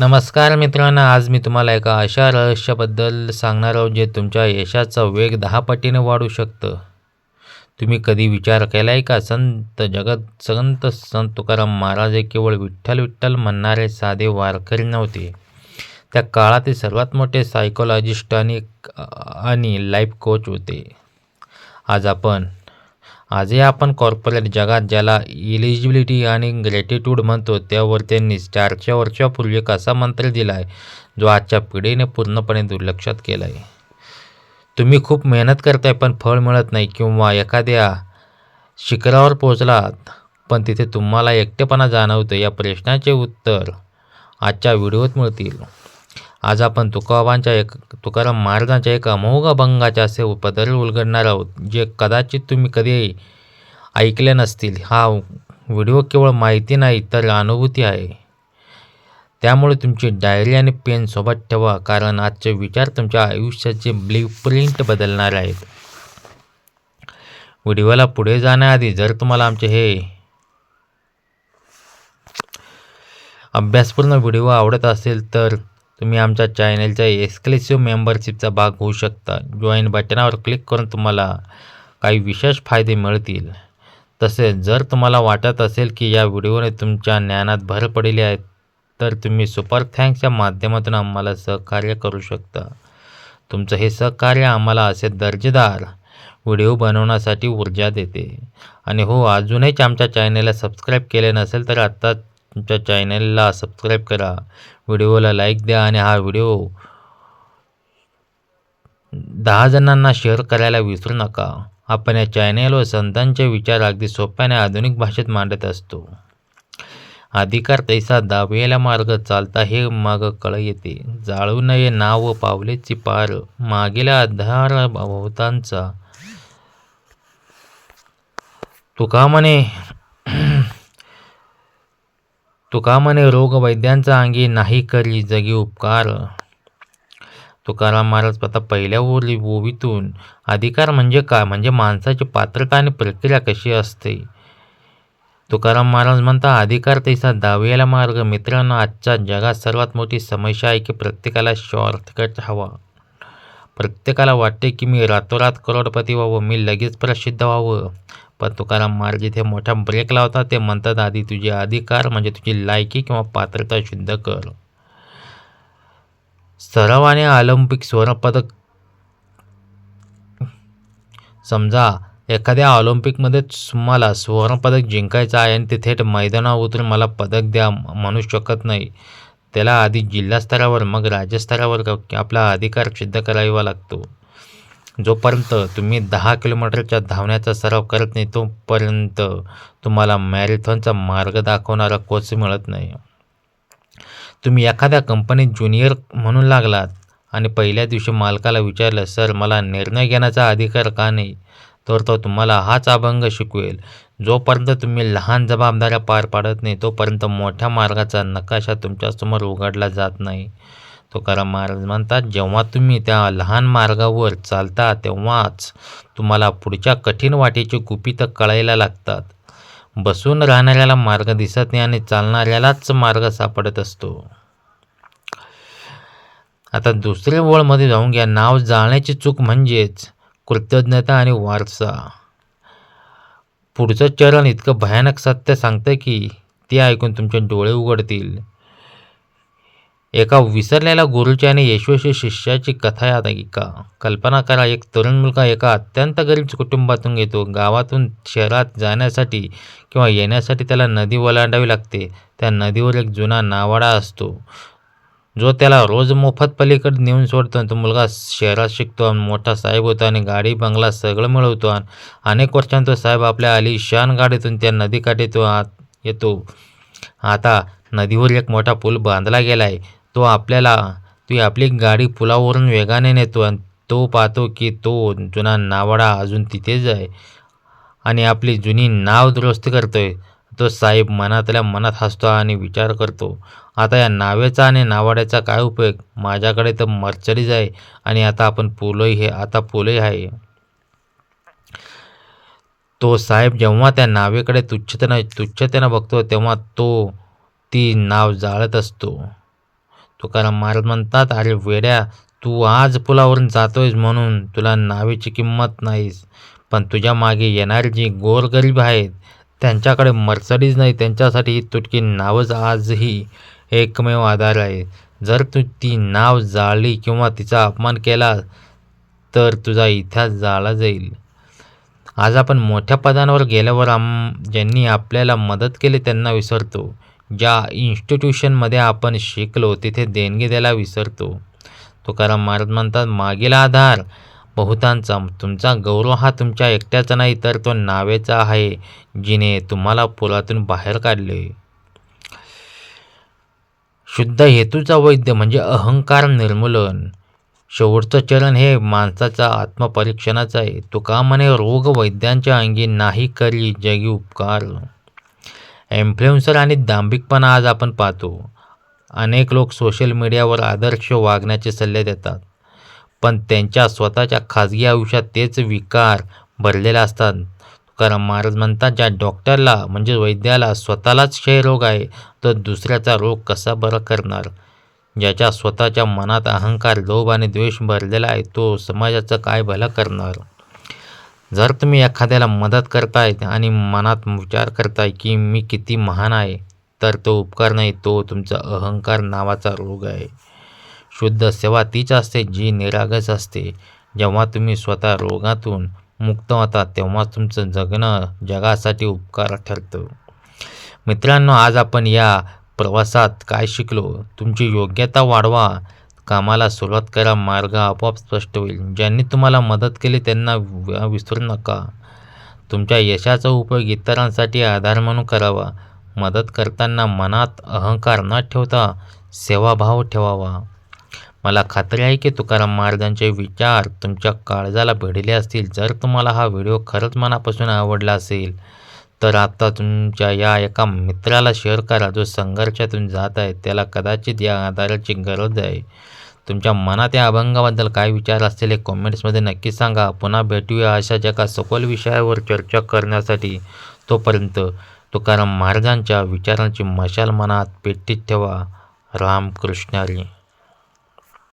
नमस्कार मित्रांनो आज मी तुम्हाला एका अशा रहस्याबद्दल सांगणार आहोत जे तुमच्या यशाचा वेग दहा पटीने वाढू शकतं. तुम्ही कधी विचार केला आहे का? संत जगत संत संत तुकाराम महाराज हे केवळ विठ्ठल विठ्ठल म्हणणारे साधे वारकरी नव्हते. त्या काळातील सर्वात मोठे सायकोलॉजिस्ट आणि आणि लाईफ कोच होते. आज आपण आजही आपण कॉर्पोरेट जगात ज्याला इलिजिबिलिटी आणि ग्रॅटिट्यूड म्हणतो त्यावर त्यांनी चारशे वर्षापूर्वी एक असा मंत्र दिला आहे जो आजच्या पिढीने पूर्णपणे दुर्लक्षात केला आहे. तुम्ही खूप मेहनत करताय पण फळ मिळत नाही किंवा एखाद्या शिखरावर पोचलात पण तिथे तुम्हाला एकटेपणा जाणवतं या प्रश्नाचे उत्तर आजच्या व्हिडिओत मिळतील. आज आपण तुकाबांच्या एक तुकाराम महाराजांच्या एक अमोघ अभंगाचे असे पदर उलगडणार आहोत जे कदाचित तुम्ही कधी ऐकले नसतील. हा व्हिडिओ केवळ माहिती नाही तर अनुभूती आहे. त्यामुळे तुमची डायरी आणि पेन सोबत ठेवा कारण आजचे विचार तुमच्या आयुष्याचे ब्ल्यूप्रिंट बदलणार आहेत. व्हिडिओला पुढे जाण्याआधी जर तुम्हाला आमचे हे अभ्यासपूर्ण व्हिडिओ आवडत असेल तर तुम्ही आमच्या चॅनेलच्या एक्सक्लुसिव्ह मेंबरशिपचा भाग होऊ शकता. जॉईन बटनावर क्लिक करून तुम्हाला काही विशेष फायदे मिळतील. तसेच जर तुम्हाला वाटत असेल की या व्हिडिओने तुमच्या ज्ञानात भर पडली आहे तर तुम्ही सुपर थँक्सच्या माध्यमातून आम्हाला सहकार्य करू शकता. तुमचं हे सहकार्य आम्हाला असे दर्जेदार व्हिडिओ बनवण्यासाठी ऊर्जा देते. आणि हो अजूनही आमच्या चॅनेलला सबस्क्राईब केले नसेल तर आत्ता तुमच्या चॅनलला सबस्क्राईब करा. व्हिडिओला लाईक द्या आणि हा व्हिडिओ दहा जणांना शेअर करायला विसरू नका. आपण या चॅनेलवर संतांचे विचार अगदी सोप्याने आधुनिक भाषेत मांडत असतो. अधिकार तैसा दावेला मार्ग चालता हे माग कळ येते. जाळू नये नाव पावलेची पार. मागेला आधार भोवतांचा तुका म्हणे तुका म्हणे रोग वैद्यांचा अंगी नाही करी जगी उपकार. तुकाराम महाराज आता पहिल्या ओरी ओवीतून अधिकार म्हणजे काय? म्हणजे माणसाची पात्रता आणि प्रक्रिया कशी असते? तुकाराम महाराज म्हणता अधिकार तैसा दावेला मार्ग मित्रांनो आजच्या जगात सर्वात मोठी समस्या आहे की प्रत्येकाला शॉर्टकट हवा. प्रत्येकाला वाटते की मी रातोरात करोडपती व्हावं मी लगेच प्रसिद्ध व्हावं. पण तुकाराम महाराज इथे मोठा ब्रेक लावतात ते म्हणतात आधी तुझे अधिकार म्हणजे तुझी लायकी किंवा पात्रता शुद्ध कर. सरावाने ऑलिम्पिक स्वर्णपदक समजा एखाद्या ऑलिम्पिकमध्ये मला सुवर्णपदक जिंकायचं आहे आणि ते थेट मैदानावर उतरून मला पदक द्या म्हणू शकत नाही. त्याला आधी जिल्हास्तरावर मग राज्यस्तरावर आपला अधिकार सिद्ध करावा लागतो? जोपर्यंत तुम्ही दहा किलोमीटरच्या धावण्याचा सराव करत नाही तोपर्यंत तुम्हाला मॅरेथॉनचा मार्ग दाखवणारा कोच मिळत नाही. तुम्ही एखाद्या कंपनीत ज्युनियर म्हणून लागलात आणि पहिल्या दिवशी मालकाला विचारलं सर मला निर्णय घेण्याचा अधिकार का नाही? तर तो तुम्हाला हाच अभंग शिकवेल. जोपर्यंत तुम्ही लहान जबाबदाऱ्या पार पाडत नाही तोपर्यंत मोठ्या मार्गाचा नकाशा तुमच्यासमोर उघडला जात नाही. तुकाराम महाराज म्हणतात जेव्हा तुम्ही त्या लहान मार्गावर चालता तेव्हाच तुम्हाला पुढच्या कठीण वाटेची गुपितं कळायला लागतात. बसून राहणाऱ्याला मार्ग दिसत नाही आणि चालणाऱ्यालाच मार्ग सापडत असतो. आता दुसऱ्या वळमध्ये जाऊन घ्या. नाव जाळण्याची चूक म्हणजेच कृतज्ञता आणि वारसा. पुढचं चरण इतकं भयानक सत्य सांगतं की ते ऐकून तुमचे डोळे उघडतील. एका विसरलेल्या गुरुच्या आणि यशस्वी शिष्याची कथा आहे का कल्पना करा एक तरुण मुलगा एका अत्यंत गरीब कुटुंबातून येतो. गावातून शहरात जाण्यासाठी किंवा येण्यासाठी त्याला नदी ओलांडावी लागते. त्या नदीवर एक जुना नावाडा असतो. जो त्याला रोज मोफत पलीकडे नेऊन सोडतो. तो मुलगा शहरात शिकतो आणि मोठा साहेब होतो आणि गाडी बंगला सगळं मिळवतो. आणि अनेक वर्षांतो साहेब आपल्या आलिशान गाडीतून त्या नदीकाठी तो आत येतो. आता नदीवर एक मोठा पूल बांधला गेला आहे तो आपल्याला ती आपली गाडी पुलावरून वेगाने नेतो आणि तो पाहतो की तो जुना नावाडा अजून तिथेच आहे आणि आपली जुनी नाव दुरुस्त करतो आहे तो साहेब मनातल्या मनात हसतो आणि विचार करतो आता या नावेचा आणि नावाड्याचा काय उपयोग? माझ्याकडे तर मर्चडीज आहे आणि आता आपण पोलोही हे आता पोलही आहे. तो साहेब जेव्हा त्या नावेकडे तुच्छतेनं तुच्छतेनं बघतो तेव्हा तो ती नाव जाळत असतो. तुकाराम महाराज म्हणतात अरे वेड्या तू आज पुलावरून जातोयस म्हणून. तुला नावेची किंमत नाहीस. पण तुझ्या मागे येणारी जी गोरगरीब आहेत त्यांच्याकडे मर्सडीज नाही. त्यांच्यासाठी ही तुटकी नावच आजही एकमेव आधार आहे. जर तू ती नाव जाळली किंवा तिचा अपमान केला तर तुझा इतिहास जाळला जाईल. आज आपण मोठ्या पदांवर गेल्यावर आम ज्यांनी आपल्याला मदत केली त्यांना विसरतो. ज्या इन्स्टिट्यूशनमध्ये आपण शिकलो तिथे देणगी द्यायला विसरतो. तुकाराम महाराज म्हणतात मागील आधार बहुतांचा तुमचा गौरव हा तुमच्या एकट्याचा नाही तर तो नावेचा आहे जिने तुम्हाला पुरातून बाहेर काढले. शुद्ध हेतूचा वैद्य म्हणजे अहंकार निर्मूलन. शेवटचं चरण हे माणसाचा आत्मपरीक्षणाचं आहे. तुका म्हणे रोग वैद्यांच्या अंगी नाही करी जगी उपकार. इन्फ्लुएन्सर आणि दांभिकपणा आज आपण पाहतो. अनेक लोक सोशल मीडियावर आदर्श वागण्याचे सल्ले देतात. पण त्यांच्या स्वतःच्या खाजगी आयुष्यात तेच विकार भरलेले असतात. तुकाराम महाराज म्हणतात ज्या डॉक्टरला म्हणजे वैद्याला स्वतःलाच क्षयरोग आहे तर दुसऱ्याचा रोग कसा बरा करणार? ज्याच्या स्वतःच्या मनात अहंकार लोभ आणि द्वेष भरलेला आहे तो समाजाचं काय भलं करणार? जर तुम्ही एखाद्याला मदत करताय आणि मनात विचार करताय की मी किती महान आहे तर तो उपकार नाही तो तुमचा अहंकार नावाचा रोग आहे. शुद्ध सेवा तीच असते जी निरागस असते. जेव्हा तुम्ही स्वतः रोगातून मुक्त होता तेव्हा तुमचं जगणं जगासाठी उपकार ठरतं. मित्रांनो आज आपण या प्रवासात काय शिकलो? तुमची योग्यता वाढवा. कामाला सुरुवात करा मार्ग आपोआप स्पष्ट होईल. ज्यांनी तुम्हाला मदत केली त्यांना विसरू नका. तुमच्या यशाचा उपयोग इतरांसाठी आधार म्हणून करावा. मदत करताना मनात अहंकार न ठेवता सेवाभाव ठेवावा. मला खात्री आहे की तुकाराम महाराजांचे विचार तुमच्या काळजाला भिडले असतील. जर तुम्हाला हा व्हिडिओ खरंच मनापासून आवडला असेल तर आता तुमच्या या एका मित्राला शेअर करा. जो संघर्षातून जात आहे त्याला कदाचित या आधाराची गरज आहे. तुमच्या मनात या अभंगाबद्दल काय विचार असतील हे कॉमेंट्समध्ये नक्की सांगा. पुन्हा भेटूया अशा जगा सखोल विषयावर चर्चा करण्यासाठी. तोपर्यंत तुकाराम महाराजांच्या विचारांची मशाल मनात पेटीत ठेवा. रामकृष्णारी